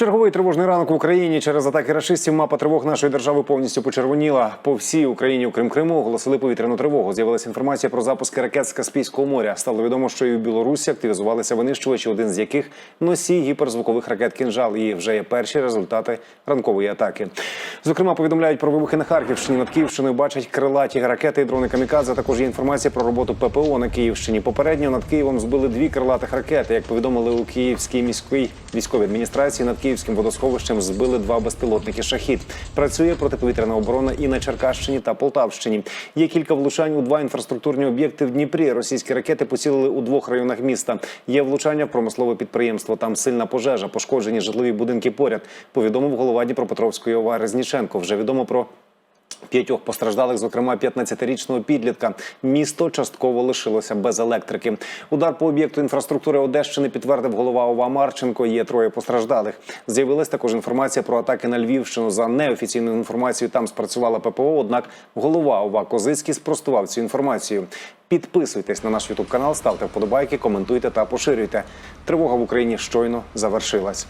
Черговий тривожний ранок в Україні через атаки рашистів. Мапа тривог нашої держави повністю почервоніла. По всій Україні, окрім Криму, оголосили повітряну тривогу. З'явилася інформація про запуски ракет з Каспійського моря. Стало відомо, що і в Білорусі активізувалися винищувачі, один з яких носій гіперзвукових ракет «Кінжал». І вже є перші результати ранкової атаки. Зокрема, повідомляють про вибухи на Харківщині. Над Київщиною бачать крилаті ракети і дрони камікадзе. Також є інформація про роботу ППО на Київщині. Попередньо над Києвом збили дві крилатих ракети. Як повідомили у Київській міській військовій адміністрації, над Київським водосховищем збили два безпілотники шахід. Працює протиповітряна оборона і на Черкащині та Полтавщині. Є кілька влучань у два інфраструктурні об'єкти в Дніпрі. Російські ракети поцілили у двох районах міста. Є влучання в промислове підприємство. Там сильна пожежа, пошкоджені житлові будинки поряд. Повідомив голова Дніпропетровської ОВА Резніченко. Вже відомо про П'ятьох постраждалих, зокрема 15-річного підлітка. Місто частково лишилося без електрики. Удар по об'єкту інфраструктури Одещини підтвердив голова ОВА Марченко. Є троє постраждалих. З'явилась також інформація про атаки на Львівщину. За неофіційною інформацією там спрацювала ППО. Однак голова ОВА Козицький спростував цю інформацію. Підписуйтесь на наш Ютуб канал, ставте вподобайки, коментуйте та поширюйте. Тривога в Україні щойно завершилась.